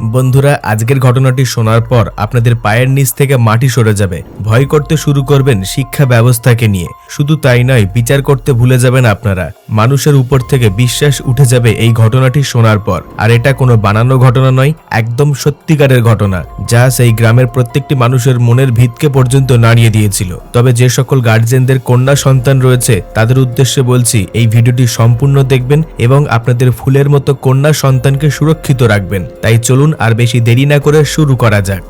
বন্ধুরা, আজকের ঘটনাটি শোনার পর আপনাদের পায়ের নিচ থেকে মাটি সরে যাবে। ভয় করতে শুরু করবেন শিক্ষা ব্যবস্থাকে নিয়ে। শুধু তাই নয়, বিচার করতে ভুলে যাবেন আপনারা। মানুষের উপর থেকে বিশ্বাস উঠে যাবে এই ঘটনাটি শোনার পর। আর এটা কোনো বানানো ঘটনা নয়, একদম সত্যিকারের ঘটনা, যা সেই গ্রামের প্রত্যেকটি মানুষের মনের ভিতকে পর্যন্ত নাড়িয়ে দিয়েছিল। তবে যে সকল গার্জেনদের কন্যা সন্তান রয়েছে, তাদের উদ্দেশ্যে বলছি, এই ভিডিওটি সম্পূর্ণ দেখবেন এবং আপনাদের ফুলের মতো কন্যা সন্তানকে সুরক্ষিত রাখবেন। তাই চলুন আর বেশি দেরি না করে শুরু করা যাক।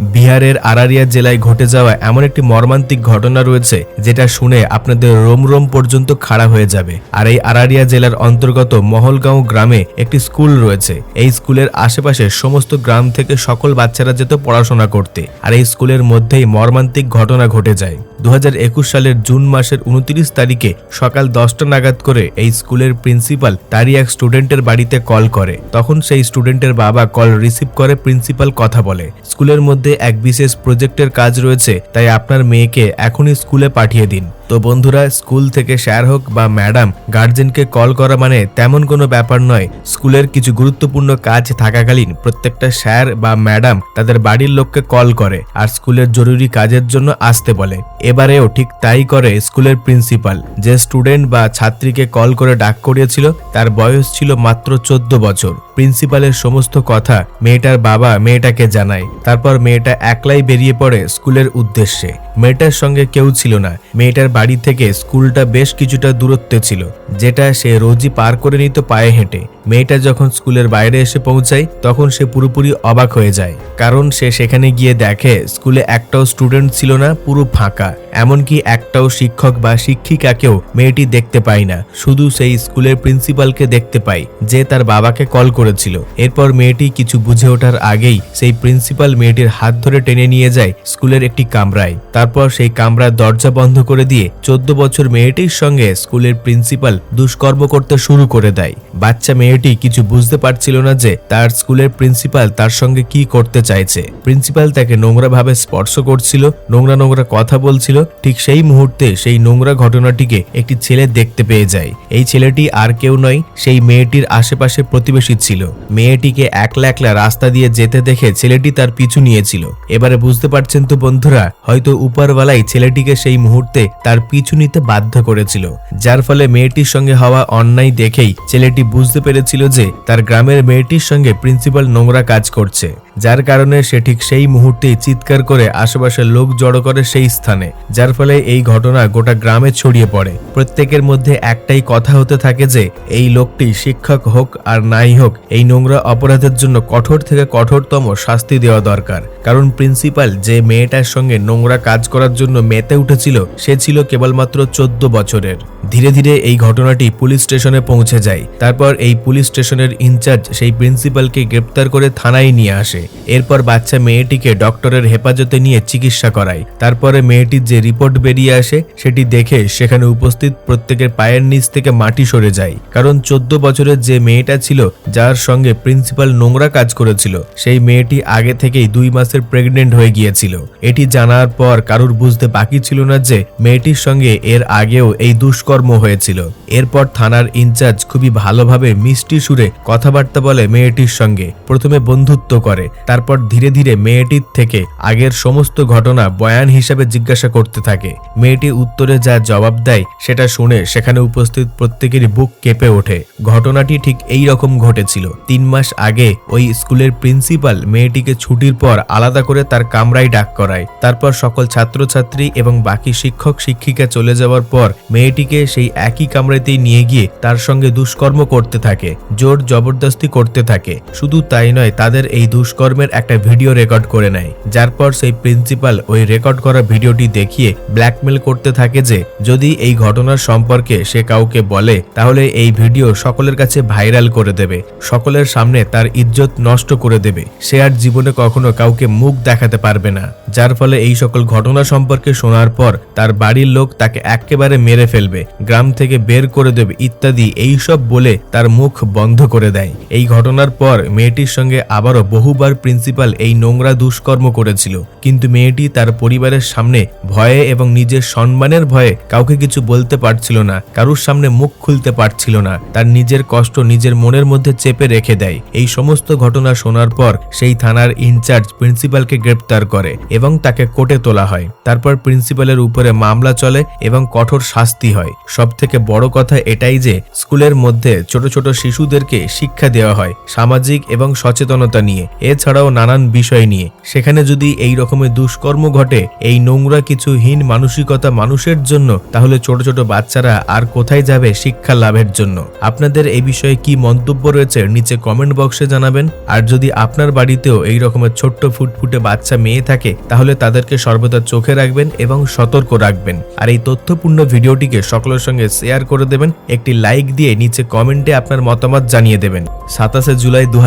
বিহারের আরারিয়া জেলায় ঘটে যাওয়া এমন একটি মর্মান্তিক ঘটনা রয়েছে যেটা শুনে আপনাদের রোম রোম পর্যন্ত খাড়া হয়ে যাবে। আর এই আরারিয়া জেলার অন্তর্গত মহলগাঁও গ্রামে একটি স্কুল রয়েছে। এই স্কুলের আশেপাশে সমস্ত গ্রাম থেকে সকল বাচ্চারা যেত পড়াশোনা করতে। আর এই স্কুলের মধ্যেই মর্মান্তিক ঘটনা ঘটে যায়। দু হাজার একুশ সালের জুন মাসের উনত্রিশ তারিখে সকাল দশটা নাগাদ করে এই স্কুলের প্রিন্সিপাল তারই এক স্টুডেন্টের বাড়িতে কল করে। তখন সেই স্টুডেন্টের বাবা কল রিসিভ করে প্রিন্সিপাল কথা বলে। স্কুলের মধ্যে এক বিশেষ প্রজেক্টের কাজ রয়েছে, তাই আপনার মেয়েকে এখনই স্কুলে পাঠিয়ে দিন। তো বন্ধুরা, স্কুল থেকে স্যার হোক বা ম্যাডাম, গার্জেনকে কল করা মানে তেমন কোনো ব্যাপার নয়। স্কুলের কিছু গুরুত্বপূর্ণ কাজ থাকাকালীন প্রত্যেকটা স্যার বা ম্যাডাম তাদের বাড়ির লোককে কল করে আর স্কুলের জরুরি কাজের জন্য আসতে বলে। এবারেও ঠিক তাই করে স্কুলের প্রিন্সিপাল। যে স্টুডেন্ট বা ছাত্রীকে কল করে ডাক করিয়েছিল, তার বয়স ছিল মাত্র চোদ্দ বছর। প্রিন্সিপালের সমস্ত কথা মেয়েটার বাবা মেয়েটাকে জানায়। তারপর মেয়েটা একলাই বেরিয়ে পড়ে স্কুলের উদ্দেশ্যে। মেয়েটার সঙ্গে কেউ ছিল না। মেয়েটার বাড়ি থেকে স্কুলটা বেশ কিছুটা দূরত্বে ছিল, যেটা সে রোজই পার করে নিত পায়ে হেঁটে। মেয়েটা যখন স্কুলের বাইরে এসে পৌঁছায়, তখন সে পুরোপুরি অবাক হয়ে যায়। কারণ সে সেখানে গিয়ে দেখে, স্কুলে একটাও স্টুডেন্ট ছিল না, পুরো ফাঁকা। এমনকি একটাও শিক্ষক বা শিক্ষিকাকেও মেয়েটি দেখতে পায় না। শুধু সেই স্কুলের প্রিন্সিপালকে দেখতে পাই যে তার বাবাকে কল করেছিল। এরপর মেয়েটি কিছু বুঝে ওঠার আগেই, সেই প্রিন্সিপাল মেয়েটির হাত ধরে টেনে নিয়ে যায় স্কুলের একটি কামরায়। তারপর সেই কামরার দরজা বন্ধ করে দিয়ে চোদ্দ বছর মেয়েটির সঙ্গে স্কুলের প্রিন্সিপাল দুষ্কর্ম করতে শুরু করে দেয়। বাচ্চা মেয়েটি কিছু বুঝতে পারছিল না যে তার স্কুলের প্রিন্সিপাল তার সঙ্গে কি করতে চাইছে। প্রিন্সিপাল তাকে নোংরা ভাবে স্পর্শ করছিল, নোংরা নোংরা কথা বলছিল, ঠিক সেই মুহূর্তে সেই নোংরা ঘটনাটিকে একটি ছেলে দেখতে পেয়ে যায়। এই ছেলেটি আর কেউ নয়, সেই মেয়েটির আশেপাশে প্রতিবেশী ছিল। মেয়েটিকে একলা একলা রাস্তা দিয়ে যেতে দেখে ছেলেটি তার পিছু নিয়েছিল। এবারে বুঝতে পারছেন তো বন্ধুরা, হয়তো উপরওয়ালাই ছেলেটিকে সেই মুহূর্তে তার পিছু নিতে বাধ্য করেছিল। যার ফলে মেয়েটির সঙ্গে হওয়া অন্যায় দেখেই ছেলেটি বুঝতে পেরেছিল যে তার গ্রামের মেয়েটির সঙ্গে প্রিন্সিপাল নোংরা কাজ করছে, যার কারণে সে ঠিক সেই মুহূর্তেই চিৎকার করে আশেপাশের লোক জড়ো করে সেই স্থানে, যার ফলে এই ঘটনা গোটা গ্রামে ছড়িয়ে পড়ে। প্রত্যেকের মধ্যে একটাই কথা হতে থাকে যে, এই লোকটি শিক্ষক হোক আর নাই হোক, এই নোংরা অপরাধের জন্য কঠোর থেকে কঠোরতম শাস্তি দেওয়া দরকার। কারণ প্রিন্সিপাল যে মেয়েটার সঙ্গে নোংরা কাজ করার জন্য মেতে উঠেছিল, সে ছিল কেবলমাত্র চোদ্দ বছরের। ধীরে ধীরে এই ঘটনাটি পুলিশ স্টেশনে পৌঁছে যায়। তারপর এই পুলিশ স্টেশনের ইনচার্জ সেই প্রিন্সিপালকে গ্রেপ্তার করে থানায় নিয়ে আসে। এরপর বাচ্চা মেয়েটিকে ডক্টরের হেফাজতে নিয়ে চিকিৎসা করায়। তারপরে মেয়েটির যে রিপোর্ট বেরিয়ে আসে, সেটি দেখে সেখানে উপস্থিত প্রত্যেকের পায়ের নিচ থেকে মাটি সরে যায়। কারণ চোদ্দ বছরের যে মেয়েটা ছিল, যার সঙ্গে প্রিন্সিপাল নোংরা কাজ করেছিল, সেই মেয়েটি আগে থেকেই দুই মাসের প্রেগনেন্ট হয়ে গিয়েছিল। এটি জানার পর কারুর বুঝতে বাকি ছিল না যে মেয়েটির সঙ্গে এর আগেও এই দুষ্কর্ম হয়েছিল। এরপর থানার ইনচার্জ খুবই ভালোভাবে মিষ্টি সুরে কথাবার্তা বলে মেয়েটির সঙ্গে। প্রথমে বন্ধুত্ব করে, তারপর ধীরে ধীরে মেয়েটির থেকে আগের সমস্ত ঘটনা বয়ান হিসাবে জিজ্ঞাসা করতে থাকে। মেয়েটি উত্তরে যা জবাব দেয় সেটা শুনে সেখানে উপস্থিত প্রত্যেকেরই বুক কেঁপে ওঠে। ঘটনাটি ঠিক এই রকম ঘটেছিল। তিন মাস আগে ওই স্কুলের প্রিন্সিপাল মেয়েটিকে ছুটির পর আলাদা করে তার কামরায় ডাক করায়। তারপর সকল ছাত্রছাত্রী এবং বাকি শিক্ষক শিক্ষিকা চলে যাওয়ার পর মেয়েটিকে সেই একই কামরাতেই নিয়ে গিয়ে তার সঙ্গে দুষ্কর্ম করতে থাকে। জোর জবরদস্তি করতে থাকে। শুধু তাই নয়, তাদের এই দুষ্কর্মের একটা ভিডিও রেকর্ড করে নেয়। যার পর সেই প্রিন্সিপাল ওই রেকর্ড করা ভিডিওটি দেখিয়ে ব্ল্যাকমেল করতে থাকে যে, যদি এই ঘটনার সম্পর্কে সে কাউকে বলে, তাহলে এই ভিডিও সকলের কাছে ভাইরাল করে দেবে। সকলের সামনে তার ইজ্জত নষ্ট করে দেবে। সে আর জীবনে কখনো কাউকে মুখ দেখাতে পারবে না। যার ফলে এই সকল ঘটনা সম্পর্কে শোনার পর তার বাড়ির লোক তাকে একেবারে মেরে ফেলবে। গ্রাম থেকে বের করে দেবে ইত্যাদি এই সব বলে তার মুখ বন্ধ করে দেয়। এই ঘটনার পর মেয়েটির সঙ্গে আবারও বহুবার প্রিন্সিপাল এই নোংরা দুষ্কর্ম করেছিল। কিন্তু মেয়েটি তার পরিবারের সামনে ভয়ে এবং নিজের সম্মানের ভয়ে কাউকে কিছু বলতে পারছিল না, কারুর সামনে মুখ খুলতে পারছিল না। তার নিজের কষ্ট নিজের মনের মধ্যে চেপে রেখে দেয়। এই সমস্ত ঘটনা শোনার পর সেই থানার ইনচার্জ প্রিন্সিপালকে গ্রেপ্তার করে এবং তাকে কোর্টে তোলা হয়। তারপর প্রিন্সিপালের উপরে মামলা চলে এবং কঠোর শাস্তি হয়। সব থেকে বড় কথা এটাই যে, স্কুলের মধ্যে ছোট ছোট শিশুদেরকে শিক্ষা দেওয়া হয় সামাজিক এবং সচেতনতা নিয়ে, এছাড়াও নানান বিষয় নিয়ে। সেখানে যদি এই রকমের দুষ্কর্ম ঘটে, এই নোংরা কিছু হীন মানসিকতা মানুষের জন্য, তাহলে ছোট ছোট বাচ্চারা আর কোথায় যাবে শিক্ষা লাভের জন্য? আপনাদের এই বিষয়ে কি মন্তব্য রয়েছে নিচে কমেন্ট বক্সে জানাবেন। আর যদি আপনার বাড়িতেও এই রকমের ছোট্ট ফুটফুটে বাচ্চা মেয়ে থাকে, তাহলে তাদেরকে সর্বদা চোখে রাখবেন এবং সতর্ক রাখবেন। আর এই তথ্যপূর্ণ ভিডিওটিকে সকলের সঙ্গে শেয়ার করে দেবেন। একটি লাইক দিয়ে নিচে কমেন্টে আপনার মতামত জানিয়ে দেবেন। সাতাশে জুলাই দু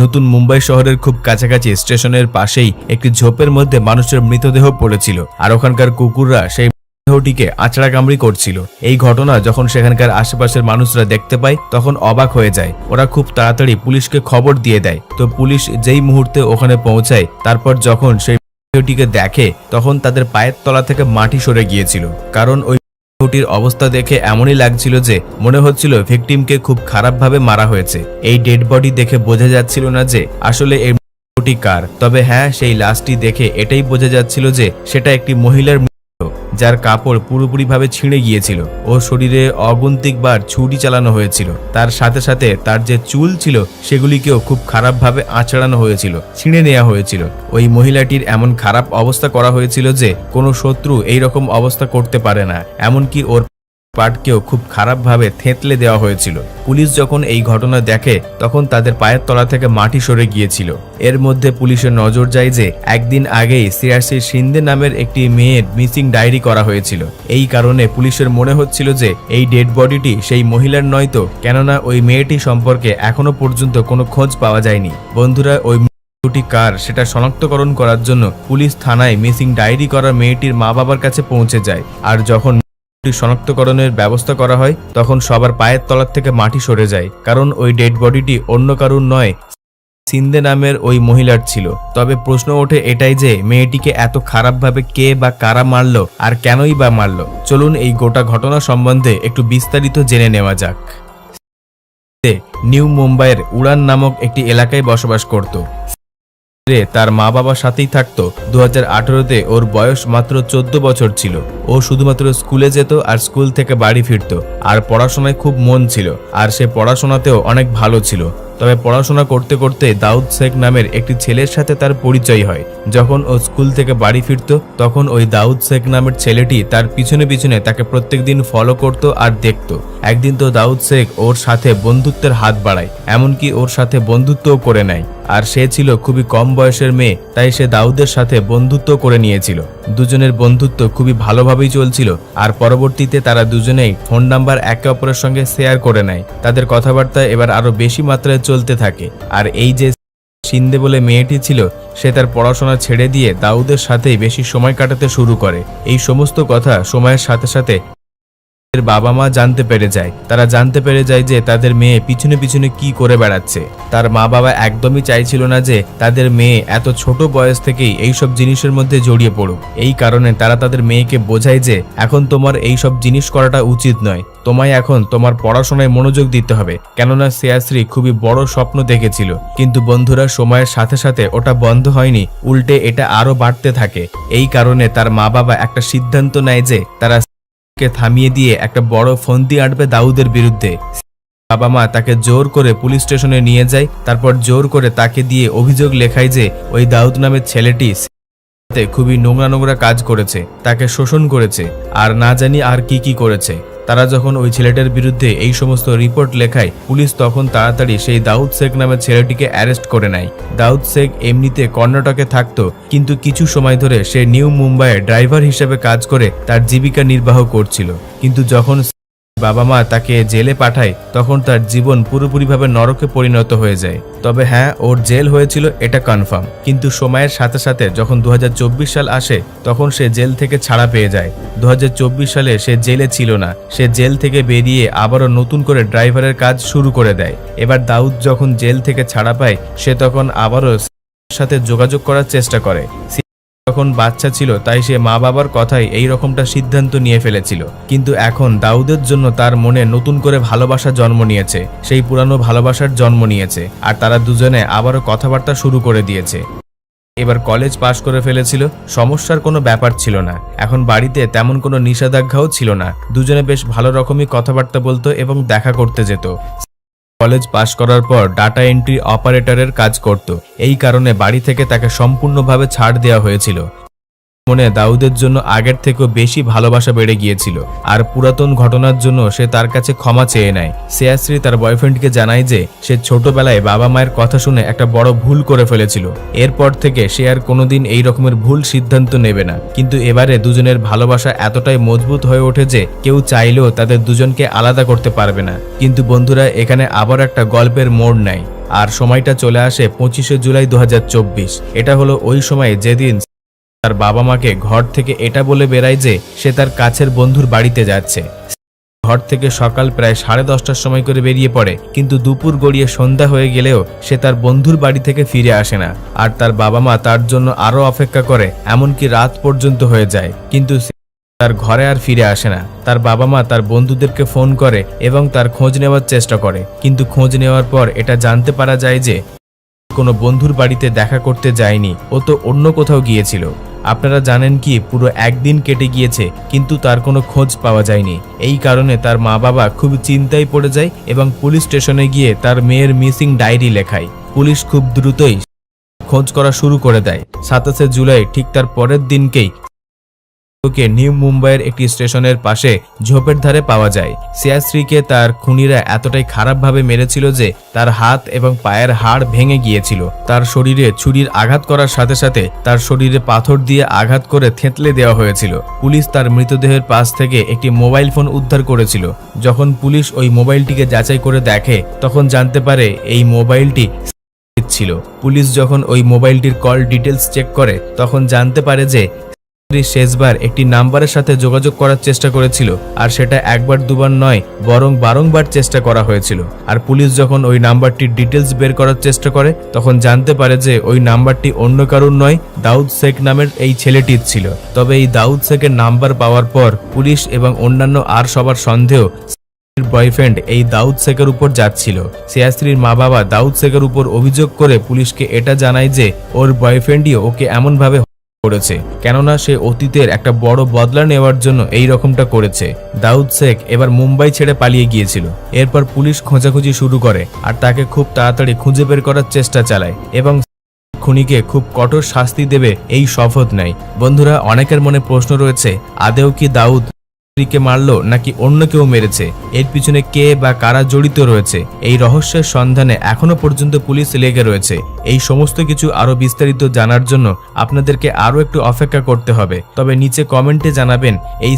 নতুন মুম্বাই শহরের খুব কাছাকাছি স্টেশনের পাশেই একটি ঝোপের মধ্যে মানুষের মৃতদেহ পড়েছিল আর ওখানকার কুকুররা সেই দেহটিকে আচড়া কামড়ি করছিল। এই ঘটনা যখন সেখানকার আশেপাশের মানুষরা দেখতে পায়, তখন অবাক হয়ে যায়। ওরা খুব তাড়াতাড়ি পুলিশকে খবর দিয়ে দেয়। তো পুলিশ যেই মুহূর্তে ওখানে পৌঁছায়, তারপর যখন সেই দেহটিকে দেখে, তখন তাদের পায়ের তলা থেকে মাটি সরে গিয়েছিল। কারণ ওই দেহটির অবস্থা দেখে এমনই লাগছিল যে, মনে হচ্ছিল ভিকটিমকে খুব খারাপভাবে মারা হয়েছে। এই ডেড বডি দেখে বোঝা যাচ্ছিল না যে, আসলে এই কার। তবে হ্যাঁ সেই লাশটি দেখে এটাই বোঝা যাচ্ছিল যে, সেটা একটি মহিলার যার কাপড় পুরোপুরিভাবে ছিঁড়ে গিয়েছিল ও শরীরে অগুন্তিকবার ছুটি চালানো হয়েছিল। তার সাথে সাথে তার যে চুল ছিল সেগুলিকেও খুব খারাপভাবে আঁচড়ানো হয়েছিল, ছিঁড়ে নেওয়া হয়েছিল। ওই মহিলাটির এমন খারাপ অবস্থা করা হয়েছিল যে কোনো শত্রু এই রকম অবস্থা করতে পারে না, এমনকি ওর পাটকেও খুব খারাপভাবে থেঁতলে দেওয়া হয়েছিল। পুলিশ যখন এই ঘটনা দেখে, তখন তাদের পায়ের তলা থেকে মাটি সরে গিয়েছিল। এর মধ্যে পুলিশের নজর যায় যে, একদিন আগেই সিআরসি সিন্দে নামের একটি মেয়ের মিসিং ডায়েরি করা হয়েছিল। এই কারণে পুলিশের মনে হচ্ছিল যে, এই ডেড বডিটি সেই মহিলার নয় তো, কেননা ওই মেয়েটি সম্পর্কে এখনও পর্যন্ত কোনো খোঁজ পাওয়া যায়নি। বন্ধুরা, ওই দুটি কার, সেটা শনাক্তকরণ করার জন্য পুলিশ থানায় মিসিং ডায়েরি করা মেয়েটির মা বাবার কাছে পৌঁছে যায়। আর যখন মেয়েটি শনাক্তকরণের ব্যবস্থা করা হয়, তখন সবার পায়ের তলার থেকে মাটি সরে যায়, কারণ ওই ডেড বডিটি অন্য কারুর নয়। সিন্দে নামের ওই মহিলার ছিল। তবে প্রশ্ন ওঠে এটাই যে, মেয়েটিকে এত খারাপভাবে কে বা কারা মারলো আর কেনই বা মারলো? চলুন এই গোটা ঘটনা সম্বন্ধে একটু বিস্তারিত জেনে নেওয়া যাক। নিউ মুম্বাইয়ের উড়ান নামক একটি এলাকায় বসবাস করত। রে তার মা বাবার সাথেই থাকতো। দু আঠারোতে ওর বয়স মাত্র চোদ্দ বছর ছিল। ও শুধুমাত্র স্কুলে যেত আর স্কুল থেকে বাড়ি ফিরতো। আর পড়াশোনায় খুব মন ছিল। আর সে পড়াশোনাতেও অনেক ভালো ছিল। তবে পড়াশোনা করতে করতে দাউদ শেখ নামের একটি ছেলের সাথে তার পরিচয় হয়। যখন ও স্কুল থেকে বাড়ি ফিরতো, তখন ওই দাউদ শেখ নামের ছেলেটি তার পিছনে পিছনে তাকে প্রত্যেক দিন ফলো করত আর দেখতো। একদিন তো দাউদ শেখ ওর সাথে বন্ধুত্বের হাত বাড়ায়। এমনকি ওর সাথে বন্ধুত্বও করে নেয়। আর সে ছিল খুবই কম বয়সের মেয়ে, তাই সে দাউদের সাথে বন্ধুত্ব করে নিয়েছিল। দুজনের বন্ধুত্ব খুবই ভালোভাবেই চলছিল, আর পরবর্তীতে তারা দুজনেই ফোন নাম্বার একে অপরের সঙ্গে শেয়ার করে নেয়। তাদের কথাবার্তা এবার আরও বেশি মাত্রায় চলতে থাকে, আর এই যে সিন্দে বলে মেয়েটি ছিল, সে তার পড়াশোনা ছেড়ে দিয়ে দাউদের সাথেই বেশি সময় কাটাতে শুরু করে। এই সমস্ত কথা সময়ের সাথে সাথে এর বাবা মা জানতে পেরে যায়। তারা জানতে পেরে যায় যে তাদের মেয়ে পিছনে পিছনে কি করে বেড়াচ্ছে। তার মা বাবা একদমই চাইছিল না যে তাদের মেয়ে এত ছোট বয়স থেকেই এই সব জিনিসের মধ্যে জড়িয়ে পড়ুক। এই কারণে তারা তাদের মেয়েকে বোঝায় যে এখন তোমার এই সব জিনিস করাটা উচিত নয়। তোমায় এখন তোমার পড়াশোনায় মনোযোগ দিতে হবে। কেননা শ্রেয়াশ্রী খুবই বড় স্বপ্ন দেখেছিল। কিন্তু বন্ধুরা, সময়ের সাথে সাথে ওটা বন্ধ হয়নি। উল্টে এটা আরও বাড়তে থাকে। এই কারণে তার মা বাবা একটা সিদ্ধান্ত নেয় যে তারা কে থামিয়ে দিয়ে একটা বড় ফন্দি আঁটবে দাউদের বিরুদ্ধে। বাবা মা তাকে জোর করে পুলিশ স্টেশনে নিয়ে যায়, তারপর জোর করে তাকে দিয়ে অভিযোগ লেখায় যে ওই দাউদ নামের ছেলেটি সাথে খুবই নোংরা নোংরা কাজ করেছে, তাকে শোষণ করেছে, আর না জানি আর কি কি করেছে। তারা যখন ওই ছেলেটার বিরুদ্ধে এই সমস্ত রিপোর্ট লেখায়, পুলিশ তখন তাড়াতাড়ি সেই দাউদ শেখ নামের ছেলেটিকে অ্যারেস্ট করে নেয়। দাউদ শেখ এমনিতে কর্ণাটকে থাকতো, কিন্তু কিছু সময় ধরে সে নিউ মুম্বাইয়ে ড্রাইভার হিসেবে কাজ করে তার জীবিকা নির্বাহ করছিল। কিন্তু যখন বাবা মা তাকে জেলে পাঠায়, তখন তার জীবন পুরোপুরিভাবে নরকে পরিণত হয়ে যায়। তবে হ্যাঁ ওর জেল হয়েছিল, এটা কনফার্ম কিন্তু সময়ের সাথে সাথে যখন দু সাল আসে, তখন সে জেল থেকে ছাড়া পেয়ে যায়। দু হাজার চব্বিশ সালে সে জেলে ছিল না, সে জেল থেকে বেরিয়ে আবারও নতুন করে ড্রাইভারের কাজ শুরু করে দেয়। এবার দাউদ যখন জেল থেকে ছাড়া পায়, সে তখন আবারও সাথে যোগাযোগ করার চেষ্টা করে। যখন বাচ্চা ছিল, তাই সে মা বাবার কথাই এই রকমটা সিদ্ধান্ত নিয়ে ফেলেছিল। কিন্তু এখন দাউদের জন্য তার মনে নতুন করে ভালোবাসা জন্ম নিয়েছে, সেই পুরানো ভালোবাসার জন্ম নিয়েছে, আর তারা দুজনে আবারও কথাবার্তা শুরু করে দিয়েছে। এবার কলেজ পাশ করে ফেলেছিল, সমস্যার কোনো ব্যাপার ছিল না। এখন বাড়িতে তেমন কোনো নিষেধাজ্ঞাও ছিল না। দুজনে বেশ ভালো রকমই কথাবার্তা বলতো এবং দেখা করতে যেত। কলেজ পাশ করার পর ডাটা এন্ট্রি অপারেটরের কাজ করত। এই কারণে বাড়ি থেকে তাকে সম্পূর্ণভাবে ছাড় দেওয়া হয়েছিল। মনে দাউদের জন্য আগের থেকেও বেশি ভালোবাসা বেড়ে গিয়েছিল। আর পুরাতন ঘটনার জন্য সে তার কাছে ক্ষমা চেয়ে নেয়। শ্রেয়াশ্রী তার বয়ফ্রেন্ডকে জানায় যে, সে ছোটবেলায় বাবা মায়ের কথা শুনে একটা বড় ভুল করে ফেলেছিল। এরপর থেকে সে আর কোনোদিন এই রকমের ভুল সিদ্ধান্ত নেবে না। কিন্তু এবারে দুজনের ভালোবাসা এতটাই মজবুত হয়ে ওঠে যে, কেউ চাইলেও তাদের দুজনকে আলাদা করতে পারবে না। কিন্তু বন্ধুরা, এখানে আবার একটা গল্পের মোড় নেয়। আর সময়টা চলে আসে পঁচিশে জুলাই দু হাজার চব্বিশ। এটা হলো ওই সময় যেদিন তার বাবা মাকে ঘর থেকে এটা বলে বেড়ায় যে সে তার কাছের বন্ধুর বাড়িতে যাচ্ছে। ঘর থেকে সকাল প্রায় সাড়ে দশটার সময় করে বেরিয়ে পড়ে, কিন্তু দুপুর গড়িয়ে সন্ধ্যা হয়ে গেলেও সে তার বন্ধুর বাড়ি থেকে ফিরে আসে না। আর তার বাবা মা তার জন্য আরও অপেক্ষা করে, এমনকি রাত পর্যন্ত হয়ে যায়, কিন্তু তার ঘরে আর ফিরে আসে না। তার বাবা মা তার বন্ধুদেরকে ফোন করে এবং তার খোঁজ নেওয়ার চেষ্টা করে, কিন্তু খোঁজ নেওয়ার পর এটা জানতে পারা যায় যে কোনো বন্ধুর বাড়িতে দেখা করতে যায়নি, ও তো অন্য কোথাও গিয়েছিল। আপনারা জানেন কি, পুরো একদিন কেটে গিয়েছে, কিন্তু তার কোনো খোঁজ পাওয়া যায়নি। এই কারণে তার মা বাবা খুব চিন্তায় পড়ে যায় এবং পুলিশ স্টেশনে গিয়ে তার মেয়ের মিসিং ডায়েরি লেখায়। পুলিশ খুব দ্রুতই খোঁজ করা শুরু করে দেয়। সাতাশে জুলাই, ঠিক তার পরের দিনকেই ওকে নিউ মুম্বাইয়ের একটি স্টেশনের পাশে ঝোপের ধারে পাওয়া যায়। সিয়াশ্রীকে তার খুনিরা এতটাই খারাপভাবে মেরেছিল যে তার হাত এবং পায়ের হাড় ভেঙে গিয়েছিল। তার শরীরে ছুরির আঘাত করার সাথে সাথে তার শরীরে পাথর দিয়ে আঘাত করে থেঁতলে দেওয়া হয়েছিল। পুলিশ তার মৃতদেহের পাশ থেকে একটি মোবাইল ফোন উদ্ধার করেছিল। যখন পুলিশ ওই মোবাইলটিকে যাচাই করে দেখে, তখন জানতে পারে এই মোবাইলটি ছিল। পুলিশ যখন ওই মোবাইলটির কল ডিটেলস চেক করে, তখন জানতে পারে যে শেষবার একটি নাম্বারের সাথে যোগাযোগ করার চেষ্টা করেছিল, আর সেটা একবার দুবার নয়, বরং বারংবার চেষ্টা করা হয়েছিল। আর পুলিশ যখন ওই নাম্বারটির ডিটেলস বের করার চেষ্টা করে, তখন জানতে পারে যে ওই নাম্বারটি অন্য কারুর নয়, দাউদ শেখ নামের এই ছেলেটির ছিল। তবে এই দাউদ শেখের নাম্বার পাওয়ার পর পুলিশ এবং অন্যান্য আর সবার সন্দেহ বয়ফ্রেন্ড এই দাউদ শেখের উপর যাচ্ছিল। সিয়াশ্রীর মা বাবা দাউদ শেখের উপর অভিযোগ করে পুলিশকে এটা জানায় যে ওর বয়ফ্রেন্ডই ওকে এমনভাবে করেছে, কেননা সে অতীতের একটা বড় বদলা নেওয়ার জন্য এই রকমটা করেছে। দাউদ শেখ এবার মুম্বাই ছেড়ে পালিয়ে গিয়েছিল। এরপর পুলিশ খোঁজাখুঁজি শুরু করে আর তাকে খুব তাড়াতাড়ি খুঁজে বের করার চেষ্টা চালায় এবং খুনিকে খুব কঠোর শাস্তি দেবে এই শপথ নেয়। বন্ধুরা, অনেকের মনে প্রশ্ন রয়েছে আদেও কি দাউদ স্ত্রীকে মারলো নাকি অন্য কেউ মেরেছে? এর পিছনে কে বা কারা জড়িত রয়েছে? এই রহস্যের সন্ধানে এখনও পর্যন্ত পুলিশ লেগে রয়েছে। এই সমস্ত কিছু আরও বিস্তারিত জানার জন্য আপনাদেরকে আরও একটু অপেক্ষা করতে হবে। তবে নিচে কমেন্টে জানাবেন, এই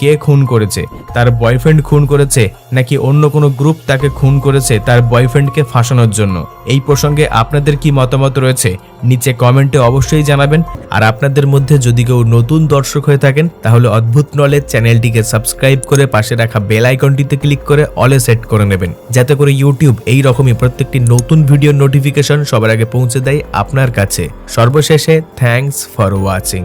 কে খুন করেছে? তার বয়ফ্রেন্ড খুন করেছে? নাকি অন্য কোনো গ্রুপ তাকে খুন করেছে তার বয়ফ্রেন্ডকে ফাঁসানোর জন্য? এই প্রসঙ্গে আপনাদের কি মতামত রয়েছে? নিচে কমেন্টে অবশ্যই জানাবেন। আর আপনাদের মধ্যে যদি কেউ নতুন দর্শক হয়ে থাকেন, তাহলে অদ্ভুত নলেজ চ্যানেলটিকে সাবস্ক্রাইব করে পাশে রাখা বেল আইকনটিতে ক্লিক করে অলে সেট করে নেবেন। যাতে করে ইউটিউব এই রকমই প্রত্যেকটি নতুন ভিডিওর নোটিফিকেশন সবার আগে পৌঁছে দেয় আপনার কাছে। সর্বশেষে থ্যাঙ্কস ফর ওয়াচিং